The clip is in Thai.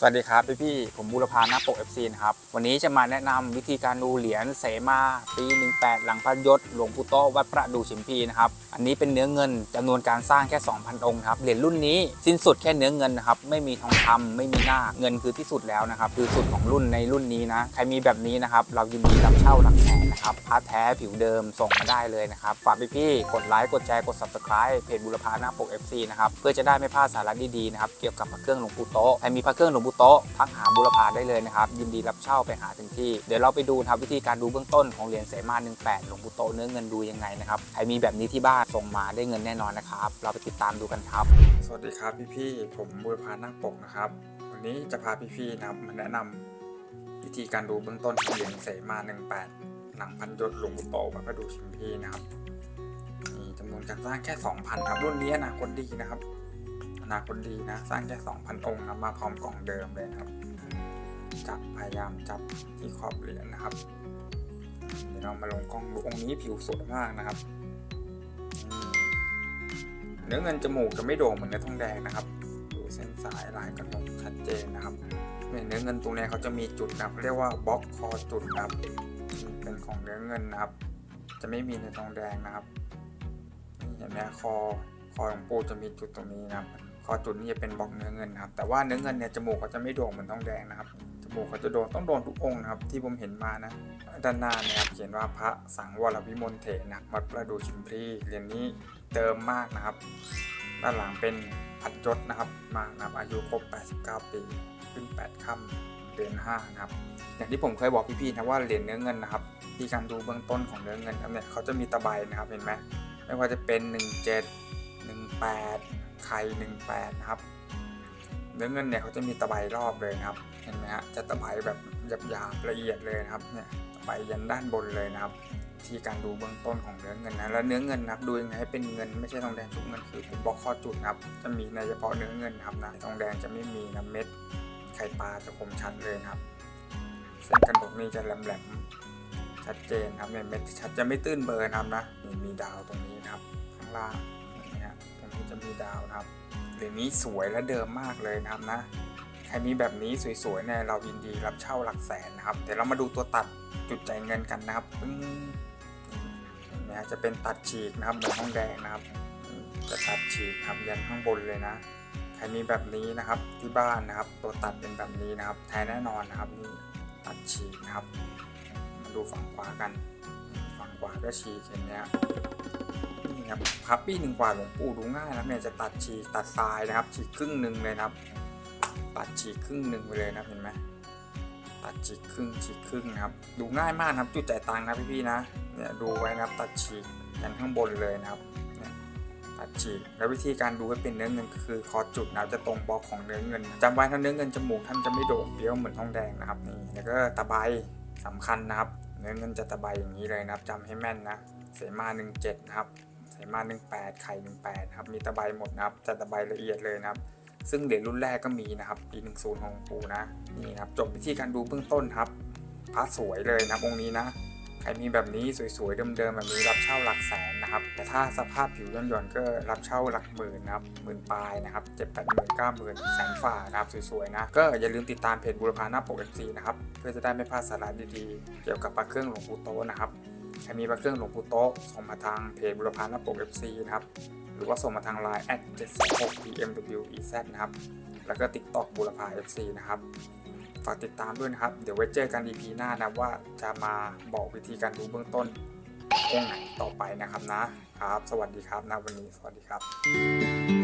สวัสดีครับพี่พี่ผมบูรพานาปก FC นะครับ วันนี้จะมาแนะนำวิธีการดูเหรียญเสมาปี 18 หลังพันยศหลวงปู่โตวัดประดูชิมพีนะครับ อันนี้เป็นเนื้อเงินจำนวนการสร้างแค่ 2,000 องค์ครับ เหรียญรุ่นนี้สิ้นสุดแค่เนื้อเงินนะครับ ไม่มีทองคำไม่มีหน้า เงินคือที่สุดแล้วนะครับ คือสุดของรุ่นในรุ่นนี้นะ ใครมีแบบนี้นะครับ เรายินดีรับเช่าหลักแสนนะครับพาร์ทแท้ผิวเดิมส่งมาได้เลยนะครับ ฝากพี่พี่กดไลค์ กดแชร์ กด subscribe เพจบุรพานาปก FC นะครับ เพื่อจะได้ไม่พลาดสาระดีๆนะครับ เกี่ยวกับพระเครื่องหลวงปู่โตใครมีพระเครื่องหลวงูโตะทักหาบุรพาได้เลยนะครับ ยินดีรับเช่าไปหาถึงที่ เดี๋ยวเราไปดูนะครับวิธีการดูเบื้องต้นของเหรียญเสมา18หลวงปู่โตะเนื้อเงินดูยังไงนะครับใครมีแบบนี้ที่บ้านส่งมาได้เงินแน่นอนนะครับ เราไปติดตามดูกันครับ สวัสดีครับพี่ๆผมบุรพาหน้าปกนะครับ วันนี้จะพาพี่ๆนะครับมาแนะนำวิธีการดูเบื้องต้นของเหรียญเสมา18หนังพันยศหลวงปู่โตวัดประดูชิมพีนะครับมีจำนวนการสร้างแค่ 2,000ครับรุ่นนี้อนาคตดีนะครับ นาคตดีนะ สร้างแค่2,000 องค์นะมาพร้อมกล่องเดิมเลยครับ จับพยายามจับที่ขอบเหรียญนะครับ เดี๋ยวเรามาลงกล้องดูองค์นี้ผิวสวยมากนะครับ เนื้อเงินจมูกจะไม่โด่งเหมือนเนื้อทองแดงนะครับ ดูเส้นสายลายกระหนกชัดเจนนะครับเนื้อเงินตรงนี้เขาจะมีจุดนะครับเรียกว่าบล็อกคอจุดนะครับ เป็นของเนื้อเงินนะครับ จะไม่มีในทองแดงนะครับนี่เห็นไหมคอคอหลวงปู่จะมีจุดตรงนี้นะครับ คอจุดนี้จะเป็นบล็อกเนื้อเงินนะครับ แต่ว่าเนื้อเงินเนี่ยจมูกเขาจะไม่โด่งเหมือนทองแดงนะครับ จมูกเขาจะโดนต้องโดนทุกองค์นะครับ ที่ผมเห็นมานะ ด้านหน้าเนี่ยครับเขียนว่าพระสังวรวิมลเถนะวัดประดูชิมพลีเหรียญนี้เติมมากนะครับ ด้านหลังเป็นพัดยศนะครับ มากนะครับ อายุครบ 89 ปี ขึ้น 8ค่ำเดือน5นะครับ อย่างที่ผมเคยบอกพี่ๆนะว่าเหรียญเนื้อเงินนะครับ ที่การดูเบื้องต้นของเนื้อเงินครับเนี่ยเขาจะมีตะไบนะครับ เห็นไหมไม่ว่าจะเป็น 17 18 ไข่18นะครับเนื้อเงินเนี่ยเขาจะมีตะไบรอบเลยนะครับ เห็นไหมฮะจะตะไบแบบหยาบๆละเอียดเลยนะครับเนี่ยตะไบยันด้านบนเลยนะครับ ที่การดูเบื้องต้นของเนื้อเงินนะแล้วเนื้อเงินนะครับดูยังไงให้เป็นเงินไม่ใช่ทองแดงทุกเงินคือเป็นบล็อกข้อจุดนะครับ จะมีในเฉพาะเนื้อเงินนะครับนะทองแดงจะไม่มีนะเม็ดไข่ปลาจะคมชัดเลยนะครับเส้นกระดกนี่จะแหลมๆชัดเจนครับเนี่ยเม็ดชัดจะไม่ตื้นเบอร์นะครับนะมีดาวตรงนี้นะครับข้างล่างีดาวนะครับเหรียญนี้สวยและเดิมมากเลยนะครับนะใครมีแบบนี้สวยๆเนี่ยเรายินดีรับเช่าหลักแสนนะครับเดี๋ยวเรามาดูตัวตัดจุดจ่ายเงินกันนะครับปึ้งเนไหมฮะจะเป็นตัดฉีกนะครับเหมือนห้องแดงนะครับ จะตัดฉีกครับยันข้างบนเลยนะใครมีแบบนี้นะครับที่บ้านนะครับ ตัวตัดเป็นแบบนี้นะครับ แท้แน่นอนนะครับนี่ตัดฉีกนะครับ มาดูฝั่งขวากัน ฝั่งขวาก็ฉีกเห็นไหมฮะนี่ ครับพับปี้หนึ่งกว่าหลวงปู่ดูง่ายนะเนี่ยจะตัดฉีกตัดทรายนะครับ ฉีกครึ่งหนึ่งเลยนะครับ ตัดฉีกครึ่งหนึ่งไปเลยนะเห็นไหมตัดฉีกครึ่งฉีกครึ่งนะครับ ดูง่ายมากนะครับจุดจ่ายตังค์นะพี่ๆนะเนี่ยดูไว้นะครับ ตัดฉีกกันข้างบนเลยนะครับตัดฉีกแล้ววิธีการดูให้เป็นเนื้อเงินก็คือคอจุดนะจะตรงบล็อกของเนื้อเงินจำไว้ถ้าเนื้อเงินจมูกท่านจะไม่โด่งเปรี้ยวเหมือนทองแดงนะครับนี่แล้วก็ตะไบสำคัญนะครับ เนื้อเงินจะตะไบอย่างนี้เลยนะครับจำให้แม่นนะเสมา17นะครับ เสมา18 ไข่ 18นะครับ มีตะไบหมดนะครับจะตะไบละเอียดเลยนะครับ ซึ่งเหรียญรุ่นแรกก็มีนะครับปี10 ของหลวงปูนะ นี่นะครับ จบวิธีการดูเบื้องต้นครับพระสวยเลยนะครับองค์นี้นะ ใครมีแบบนี้สวยๆเดิมๆแบบนี้รับเช่าหลักแสนนะครับ แต่ถ้าสภาพผิวย่อนๆก็รับเช่าหลักหมื่นนะครับหมื่นปลายนะครับเจ็ดแปดหมื่นเก้าหมื่นแสนฝ่านะครับสวยๆนะ ก็อย่าลืมติดตามเพจบุรพาหน้าปก FC นะครับ เพื่อจะได้ไม่พลาดสาระดีๆ เกี่ยวกับพระเครื่องหลวงปู่โตนะครับ ใครมีพระเครื่องหลวงปู่โตะส่งมาทางเพจบุรพาน้าปก FC นะครับ หรือว่าส่งมาทาง Line แอด76 pmwez นะครับ แล้วก็ TikTok บุรพา FC นะครับ ฝากติดตามด้วยนะครับ เดี๋ยวไว้เจอกัน EP หน้านะว่าจะมาบอกวิธีการดูเบื้องต้นองค์ไหนต่อไปนะครับนะครับ สวัสดีครับนะวันนี้สวัสดีครับ